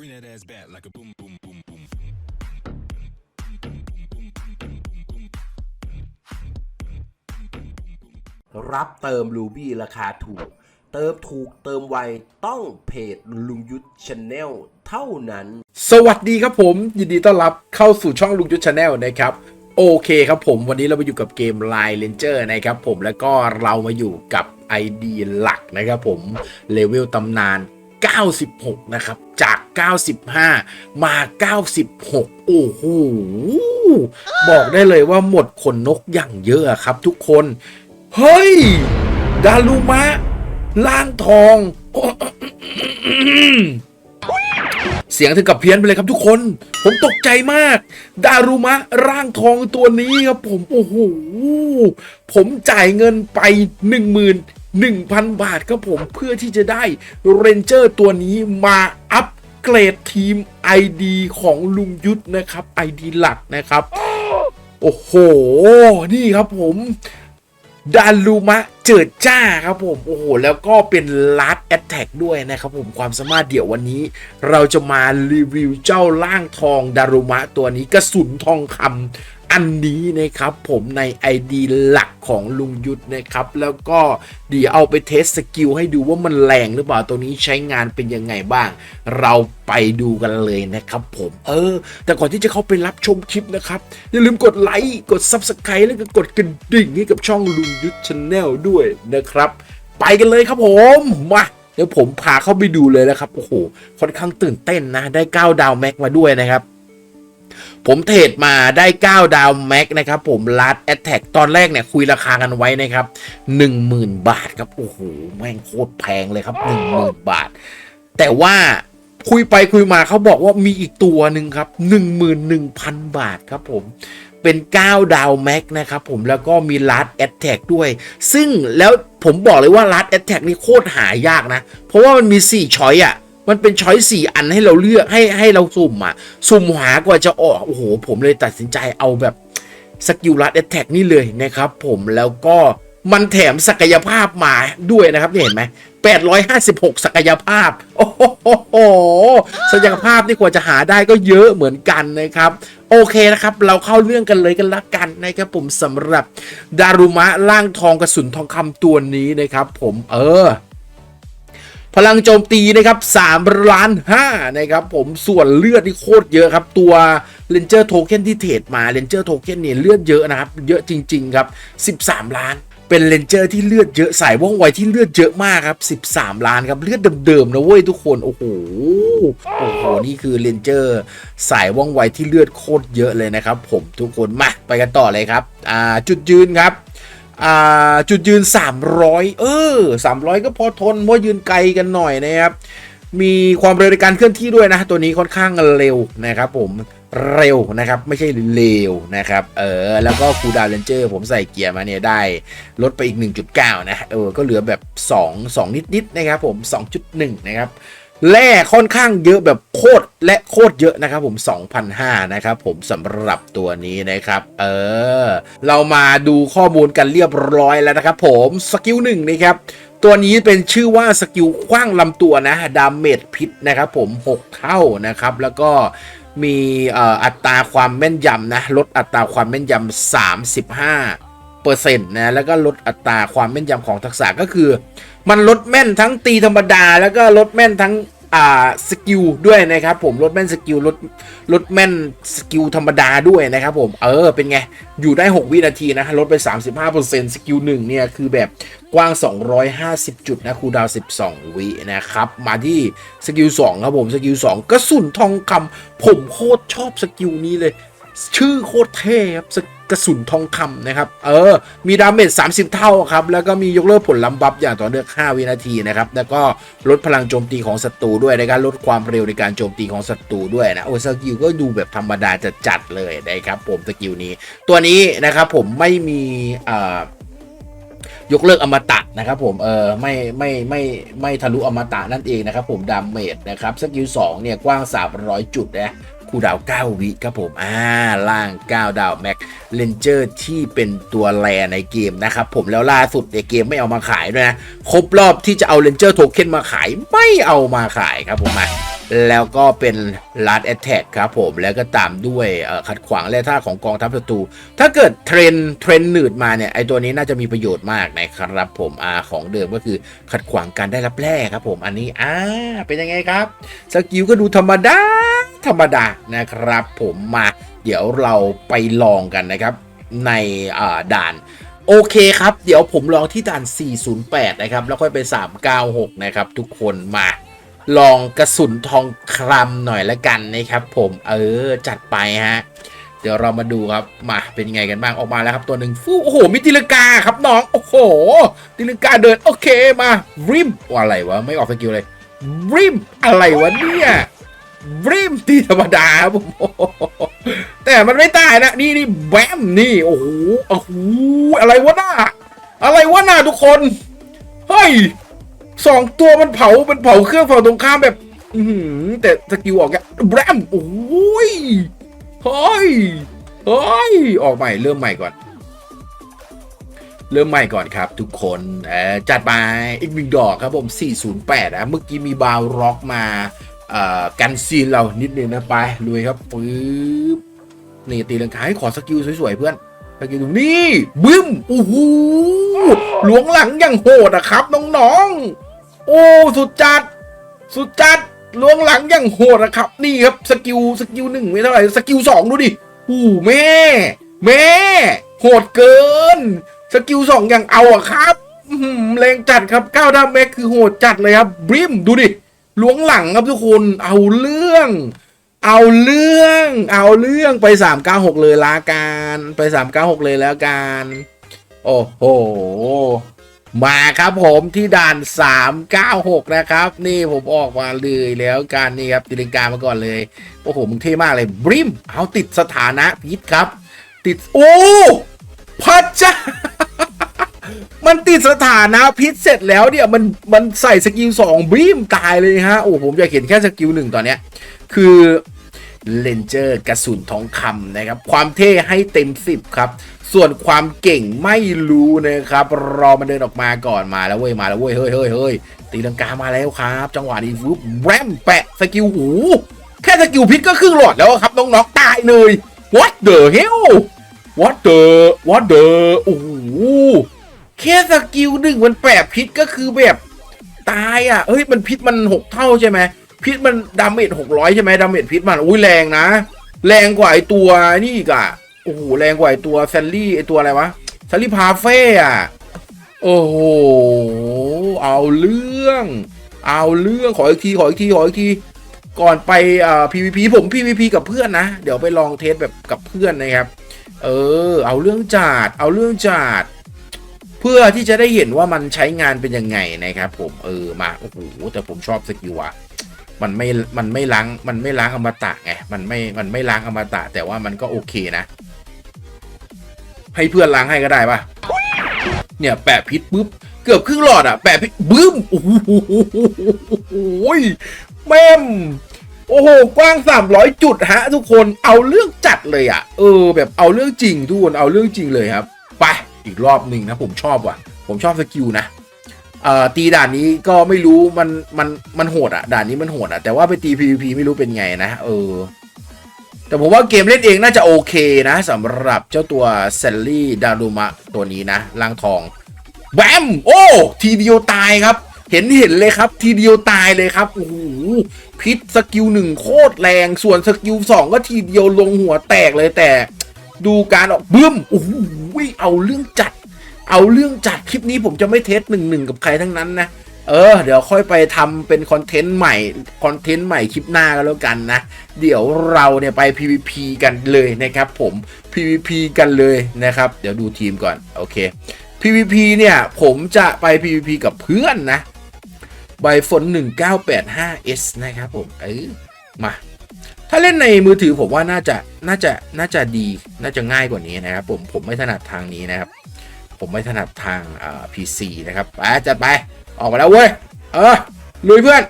Bring that ass back like a boom, boom, boom, boom. รับเติมรูบี้ราคาถูก เติมถูกเติมไวต้องเพจลุงยุทธชาแนลเท่านั้น สวัสดีครับผม ยินดีต้อนรับเข้าสู่ช่องลุงยุทธชาแนลนะครับ โอเคครับผมวันนี้เรามาอยู่กับเกม Line Ranger นะครับผมแล้วก็เรามาอยู่กับ ID หลักนะครับผมเลเวลตำนาน 96 นะครับ จาก 95 มา 96 โอ้โห บอกได้เลยว่าหมดขนนกอย่างเยอะครับทุกคน เฮ้ย ดารุมะ ล่างทอง เสียงถึงกับเพี้ยนไปเลยครับทุกคน ผมตกใจมาก ดารุมะร่างทองตัวนี้ครับผม โอ้โห ผมจ่ายเงินไป 1,000 บาทครับผมเพื่อที่จะได้เรนเจอร์ตัวนี้มาอัปเกรดทีม ID ของลุงยุทธนะครับ ID หลักนะครับ โอ้โห นี่ครับผมดารูมะเจิดจ้าครับผม โอ้โห แล้วก็เป็นลัดแอตแทกด้วยนะครับผมความสามารถเดี๋ยววันนี้ เราจะมารีวิวเจ้าล่างทองดารุมะตัวนี้กระสุนทองคำ อันนี้นะครับผมใน ID หลักของลุงยุทธนะครับ แล้วก็เดี๋ยวเอาไปเทสสกิลให้ดูว่ามันแรงหรือเปล่าตัวนี้ใช้งานเป็นยังไงบ้าง เราไปดูกันเลยนะครับผมเออ แต่ก่อนที่จะเข้าไปรับชมคลิปนะครับ อย่าลืมกดไลค์กด Subscribe แล้วก็กดกระดิ่งให้กับช่องลุงยุทธชาแนลด้วยนะครับ ไปกันเลยครับผมมาเดี๋ยวผมพาเข้าไปดูเลยนะครับโอ้โหค่อนข้างตื่นเต้นนะ ได้ 9 ดาวแม็กมาด้วยนะครับ ผมเทรดมาได้ 9 ดาวแม็กนะครับผมลัดแอตแทกตอนแรกเนี่ยคุยราคากันไว้นะครับ 10,000 บาทครับ โอ้โห แม่งโคตรแพงเลยครับ 10,000 บาท แต่ว่าคุยไปคุยมาเขาบอกว่ามีอีกตัวหนึ่งครับ 11,000 บาทครับผมเป็น 9 ดาวแม็กนะครับผมแล้วก็มีลัดแอตแทกด้วย ซึ่งแล้วผมบอกเลยว่าลัดแอตแทกนี่โคตรหายากนะ เพราะว่ามันมี 4 ช้อยอะ มันเป็นช้อยสี่อันให้เราเลือกให้ให้เราสุ่มอะ สุ่มหากว่าจะออก โอ้โห ผมเลยตัดสินใจเอาแบบสกิลลัดแอตแทกนี่เลยนะครับผมแล้วก็มันแถมศักยภาพมาด้วยนะครับเห็นไหม856 ศักยภาพ โอ้โห ศักยภาพนี่กว่าจะหาได้ก็เยอะเหมือนกันนะครับ โอเคนะครับ เราเข้าเรื่องกันเลยกันละกันนะครับผมสำหรับดารุมะร่างทองกระสุนทองคำตัวนี้นะครับผมเออ พลังโจมตีนะครับ3ล้าน5นะครับผมส่วนเลือดที่โคตรเยอะครับ ตัวเลนเจอร์โทเค็นที่เทรดมาเลนเจอร์โทเค็นเนี่ยเลือดเยอะนะครับ เยอะจริง ๆ ครับ 13 ล้านเป็นเลนเจอร์ที่เลือดเยอะสายว่องไวที่เลือดเยอะมากครับ 13 ล้านครับเลือดเดิมๆนะเว้ยทุกคนโอ้โหโอ้โหนี่คือเลนเจอร์สายว่องไวที่เลือดโคตรเยอะเลยนะครับ ผมทุกคนมาไปกันต่อเลยครับอ่าจุดยืนครับ จุดยืน 300 เออ 300 ก็พอทนเพราะยืนไกลกันหน่อยนะครับ มีความเร็วในการเคลื่อนที่ด้วยนะ ตัวนี้ค่อนข้างเร็วนะครับผมเร็วนะครับ ไม่ใช่เร็วนะครับ เออ แล้วก็คูดาวเลนเจอร์ผมใส่เกียร์มาเนี่ยได้ลดไปอีก 1.9 นะ เออ ก็เหลือแบบ 2 2 นิดๆนะครับผม 2.1 นะครับ แร่ค่อนข้างเยอะแบบโคตรและโคตรเยอะนะครับผม2,500นะครับผมสำหรับตัวนี้นะครับ เออ เรามาดูข้อมูลกันเรียบร้อยแล้วนะครับผมสกิลหนึ่งนะครับตัวนี้เป็นชื่อว่าสกิลคว้างลำตัวนะดาเมจพิษนะครับผม 6 เท่านะครับ แล้วก็มีอัตราความแม่นยำนะลดอัตราความแม่นยำ35เปอร์เซ็นต์นะแล้วก็ลดอัตราความแม่นยำของทักษะก็คือ มันลดแม่นทั้งตีธรรมดา แล้วก็ลดแม่นทั้งอ่าสกิลด้วยนะครับผมลดแม่นสกิลลดลดแม่นสกิลธรรมดาด้วยนะครับผมเออเป็นไง อยู่ได้ 6 วินาทีนะลดไป 35%สกิลหนึ่งเนี่ย คือแบบกว้าง 250 จุดนะคูดาว 12 วินะครับ มาที่สกิล2ครับผมสกิล2กระสุนทองคำผมโคตรชอบสกิลนี้เลย ชื่อโคตรเท่ครับ กระสุนทองคำนะครับ เออ มีดาเมจ30 เท่าครับ แล้วก็มียกเลิกผลลัพธ์บัฟอย่างต่อเนื่อง5วินาทีนะครับ แล้วก็ลดพลังโจมตีของศัตรูด้วยในการลดความเร็วในการโจมตีของศัตรูด้วยนะ โอ้สกิลก็ดูแบบธรรมดาจะจัดเลยนะครับผมสกิลนี้ ตัวนี้นะครับผมไม่มีอ่ายกเลิกอมตะนะครับผม เออไม่ไม่ไม่ไม่ทะลุอมตะนั่นเองนะครับผมดาเมจนะครับสกิล2เนี่ยกว้าง 300 จุดนะ คูลดาว 9 วิครับผมอ่าล่าง 9 ดาวแม็กเลนเจอร์ที่เป็นตัวแรในเกมนะครับผมแล้วล่าสุดในเกมไม่เอามาขายด้วยนะ ครบรอบที่จะเอาเลนเจอร์โทเค็นมาขายไม่เอามาขายครับผมมาแล้วก็เป็นลัดแอ t แทกครับผม แล้วก็ตามด้วยขัดขวางแร่าของกองทัพศัตรู ถ้าเกิดเทรนเทรนหนืดมาเนี่ย ไอตัวนี้น่าจะมีประโยชน์มากนะครับผมอ่าของเดิมก็คือขัดขวางการได้รับแร่ครับผม อันนี้อ่าเป็นยังไงครับ สกิลก็ดูธรรมดา ธรรมดานะครับผมมาเดี๋ยวเราไปลองกันนะครับในด่านโอเคครับ เดี๋ยวผมลองที่ด่าน 408 นะครับ แล้วค่อยไป 396 นะครับ ทุกคนมา ลองกระสุนทองคำหน่อยละกันนะครับผมเออจัดไปฮะ เดี๋ยวเรามาดูครับมาเป็นยังไงกันบ้างออกมาแล้วครับตัวหนึ่งฟูโอ้โหมีตีลังกาครับน้องโอ้โหตีลังกาเดินโอเคมาริมว่าอะไรวะไม่ออกสกิลเลยริมอะไรวะเนี่ย ริมตีธรรมดาครับผมแต่มันไม่ตายนะ นี่นี่แบมนี่ โอ้โหโอ้โหอะไรวะน่าอะไรวะน่าทุกคน เฮ้ยสองตัวมันเผา มันเผาเครื่องฝั่งตรงข้ามแบบ อืแต่สกิลออกแกแบมโอ้ยเฮ้ยเฮ้ย ออกใหม่เริ่มใหม่ก่อน เริ่มใหม่ก่อนครับ ทุกคนจัดไปอีกหนึ่งดอกครับผม 408นะเมื่อกี้มีบาวร็อกมา กันซีนเรานิดนึงนะไปลุยครับปึ๊บนี่ตีลังกาให้ขอสกิลสวยๆเพื่อนสกิลตรงนี้บึ้มโอ้โหหลวงหลังอย่างโหดอะครับน้องๆโอ้สุดจัด สุดจัดหลวงหลังอย่างโหดนะครับ นี่ครับสกิลสกิลหนึ่งไม่เท่าไหร่สกิลสองดูดิอู้แม่ แม่ โหดเกิน สกิลสองอย่างเอาอะครับแรงจัดครับก้าวดาเมกคือโหดจัดเลยครับบริมดูดิ ล้วงหลังครับทุกคน เอาเรื่อง เอาเรื่อง เอาเรื่องไป396เลยละกันไป396เลยแล้วกันโอ้โห มาครับผมที่ด่าน 396 นะครับ นี่ผมออกมาเลยแล้วกันนี่ครับติลิงกามาก่อนเลย โอ้โห มึงเท่มากเลยบริม เอาติดสถานะพิษครับ ติด โอ้พระเจ้า มันติดสถานะพิษเสร็จแล้วเนี่ยมันมันใส่สกิลสองบริมตายเลยฮะ โอ้ผมอยากเห็นแค่สกิลหนึ่งตอนเนี้ย คือเลนเจอร์กระสุนทองคำนะครับ ความเท่ให้เต็ม 10 ครับ ส่วนความเก่งไม่รู้นะครับ รอมันเดินออกมาก่อนมาแล้วเว้ยมาแล้วเว้ยเฮ้ยเฮ้ยเฮ้ยตีลังกามาแล้วครับ จังหวะนี้ฟุบแรมแปะสกิลหู แค่สกิลพิษก็ครึ่งหลอดแล้วครับน้องๆตายเลย what the hell what the what the โอ้โห แค่สกิลหนึ่งมันแปะพิษก็คือแบบตายอะเฮ้ยมันพิษมันหกเท่าใช่ไหมพิษมันดาเมจหกร้อยใช่ไหมดาเมจพิษมันอุ้ยแรงนะ แรงกว่าไอตัวนี่อีกอะโอ้โหแรงกว่าไอตัวแซลลี่ไอตัวอะไรวะแซลลี่พาเฟ่อะโอ้โหเอาเรื่อง เอาเรื่องขออีกทีขออีกทีขออีกทีก่อนไปอ่า PVP ผม PVP กับเพื่อนนะ เดี๋ยวไปลองเทสแบบกับเพื่อนนะครับ เออ เอาเรื่องจัดเอาเรื่องจัด เพื่อที่จะได้เห็นว่ามันใช้งานเป็นยังไงนะครับผมเออมาโอ้โหแต่ผมชอบสกิลอะมันไม่ มันไม่ล้าง มันไม่ล้างอมตะไง มันไม่ มันไม่ล้างอมตะ แต่ว่ามันก็โอเคนะ ให้เพื่อนล้างให้ก็ได้ปะเนี่ยแปะพิษปุ๊บ เกือบครึ่งหลอดอะแปะพิษบึ้ม โอ้โหแม่ม โอ้โห กว้าง 300 จุดฮะ ทุกคน เอาเรื่องจัดเลยอะเออ แบบเอาเรื่องจริงทุกคน เอาเรื่องจริงเลยครับ ไป อีกรอบหนึ่งนะผมชอบว่ะ ผมชอบสกิลนะเอ่อตีด่านนี้ก็ไม่รู้มันมันมันโหดอะด่านนี้มันโหดอะแต่ว่าไปตี PVP ไม่รู้เป็นไงนะเออ แต่ผมว่าเกมเล่นเองน่าจะโอเคนะสำหรับเจ้าตัวเซลลี่ดารุมะตัวนี้นะล่างทองแบมโอ้ทีเดียวตายครับ เห็นเห็นเลยครับ ทีเดียวตายเลยครับโอ้โหพิษสกิลหนึ่งโคตรแรงส่วนสกิลสองก็ทีเดียวลงหัวแตกเลยแต่ ดูการออกบึ้มโอ้โหเอาเรื่องจัด เอาเรื่องจัดคลิปนี้ผมจะไม่เทสหนึ่งหนึ่งกับใครทั้งนั้นนะ เออ เดี๋ยวค่อยไปทำเป็นคอนเทนต์ใหม่คอนเทนต์ใหม่คลิปหน้าก็แล้วกันนะ เดี๋ยวเราเนี่ยไป PVP กันเลยนะครับผม PVP กันเลยนะครับ เดี๋ยวดูทีมก่อนโอเค PVP เนี่ยผมจะไป PVP กับเพื่อนนะใบฝน 1985S นะครับผม เออมา ถ้าเล่นในมือถือผมว่าน่าจะน่าจะน่าจะดีน่าจะง่ายกว่านี้นะครับ ผมผมไม่ถนัดทางนี้นะครับ ผมไม่ถนัดทางอ่า PC นะครับไปจัดไปออกมาแล้วเว้ยเออลุยเพื่อน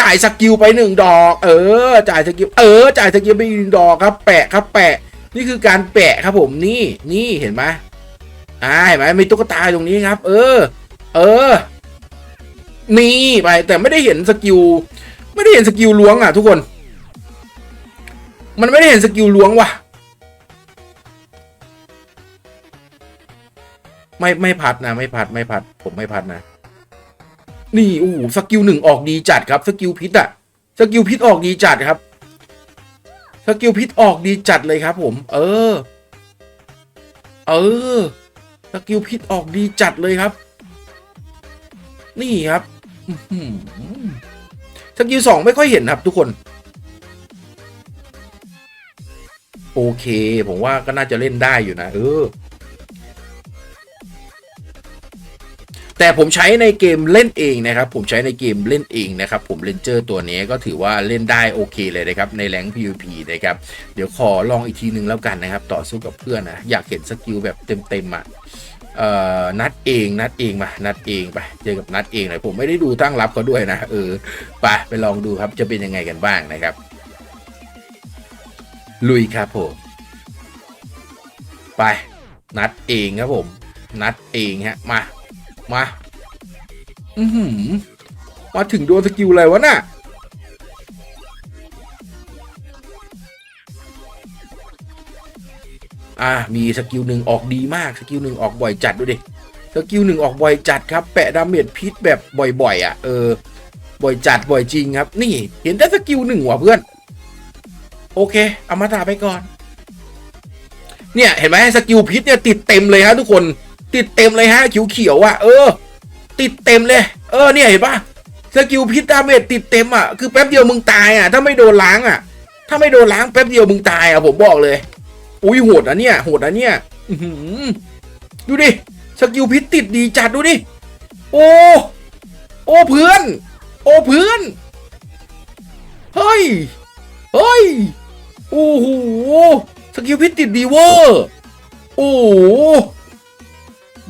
จ่ายสกิลไปหนึ่งดอก เออ จ่ายสกิล เออ จ่ายสกิลไปหนึ่งดอกครับ แปะครับ แปะ นี่คือการแปะครับผม นี่ นี่ เห็นไหมอ่า เห็นไหมมีตุ๊กตาตรงนี้ครับ เออ เออมีไป แต่ไม่ได้เห็นสกิล ไม่ได้เห็นสกิลล้วงอะทุกคน มันไม่ได้เห็นสกิลล้วงว่ะ ไม่ไม่พัดนะไม่พัดไม่พัด ผมไม่พัดนะ นี่โอ้โหสกิลหนึ่งออกดีจัดครับ สกิลพิษอะสกิลพิษออกดีจัดครับ สกิลพิษออกดีจัดเลยครับ ผม เออ เออ สกิลพิษออกดีจัดเลยครับ นี่ครับ กิลสองไม่ค่อยเห็นครับทุกคน โอเค ผมว่าก็น่าจะเล่นได้อยู่นะ เออ แต่ผมใช้ในเกมเล่นเองนะครับ ผมใช้ในเกมเล่นเองนะครับ ผมเลนเจอร์ตัวนี้ก็ถือว่าเล่นได้โอเคเลยนะครับ ในแรง PVP นะครับ เดี๋ยวขอลองอีกทีหนึ่งแล้วกันนะครับ ต่อสู้กับเพื่อนนะ อยากเห็นสกิลแบบเต็มๆอะ เอ่อนัดเองนัดเองมานัดเองไปเจอกับนัดเองเลยผมไม่ได้ดูตั้งรับเขาด้วยนะเออไปไปลองดูครับจะเป็นยังไงกันบ้างนะครับ ลุยครับผมไปนัดเองครับผม นัดเองฮะมามาอือหือมาถึงโดนสกิลอะไรวะน่ะ อ่ามีสกิลหนึ่งออกดีมากสกิลหนึ่งออกบ่อยจัดดูดิสกิลหนึ่งออกบ่อยจัดครับแปะดาเมจพิษแบบบ่อยๆอะเออบ่อยจัดบ่อยจริงครับ นี่เห็นแต่สกิลหนึ่งว่ะเพื่อน โอเคเอามาตาไปก่อน เนี่ยเห็นไหมสกิลพิษเนี่ยติดเต็มเลยฮะทุกคนติดเต็มเลยฮะเขียวๆอะเออ ติดเต็มเลย เออเนี่ยเห็นปะสกิลพิษดาเมจติดเต็มอะคือแป๊บเดียวมึงตายอะถ้าไม่โดนล้างอะ ถ้าไม่โดนล้างแป๊บเดียวมึงตายอะผมบอกเลย อุ้ยโหดนะเนี่ยโหดนะเนี่ยดูดิสกิลพิษติดดีจัดดูดิโอ้โอ้เพื่อน โอ้เพื่อนเฮ้ยเฮ้ยโอ้โหสกิลพิษติดดีเวอร์โอ้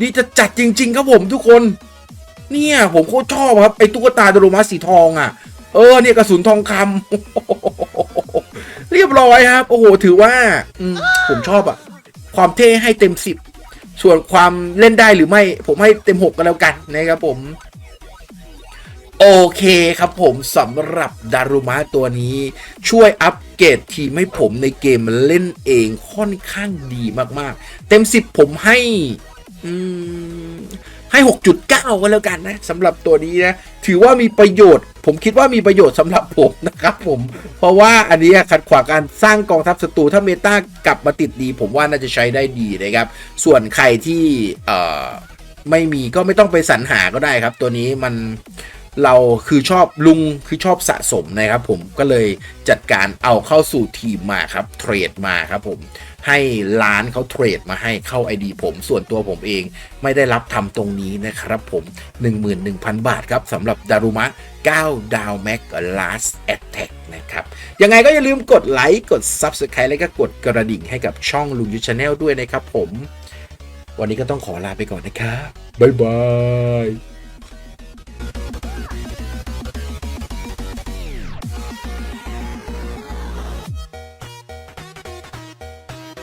ดีจะจัดจริง ๆ ครับผมทุกคน เนี่ยผมโคตรชอบครับไอ้ตุ๊กตาโดโรมาสีทองอะ เออเนี่ยกระสุนทองคำ เรียบร้อยครับ โอ้โห ถือว่าอืมผมชอบอะความเท่ให้เต็มสิบส่วนความเล่นได้หรือไม่ ผมให้เต็มหกกันแล้วกันนะครับผม โอเคครับผมสำหรับดารุมะตัวนี้ ช่วยอัปเกรดทีมให้ผมในเกมเล่นเองค่อนข้างดีมากๆ เต็ม10ผมให้ อืม ให้ 6.9 ก็แล้วกันนะสำหรับตัวนี้นะ ถือว่ามีประโยชน์ ผมคิดว่ามีประโยชน์สำหรับผมนะครับผม เพราะว่าอันนี้ขัดขวางการสร้างกองทัพศัตรูถ้าเมตากลับมาติดดี ผมว่าน่าจะใช้ได้ดีนะครับ ส่วนใครที่เอ่อไม่มีก็ไม่ต้องไปสรรหาก็ได้ครับ ตัวนี้มันเราคือชอบลุงคือชอบสะสมนะครับผมก็เลยจัดการเอาเข้าสู่ทีมมาครับเทรดมาครับผม ให้ร้านเขาเทรดมาให้เข้า ID ผมส่วนตัวผมเองไม่ได้รับทำตรงนี้นะครับผม 11,000 บาทครับสำหรับดารุมะ 9 ดาวแม็ก last attack นะครับ ยังไงก็อย่าลืมกดไลค์กด Subscribe และก็กดกระดิ่งให้กับช่องลุงยูชาแนลด้วยนะครับผม วันนี้ก็ต้องขอลาไปก่อนนะครับ บ๊ายบาย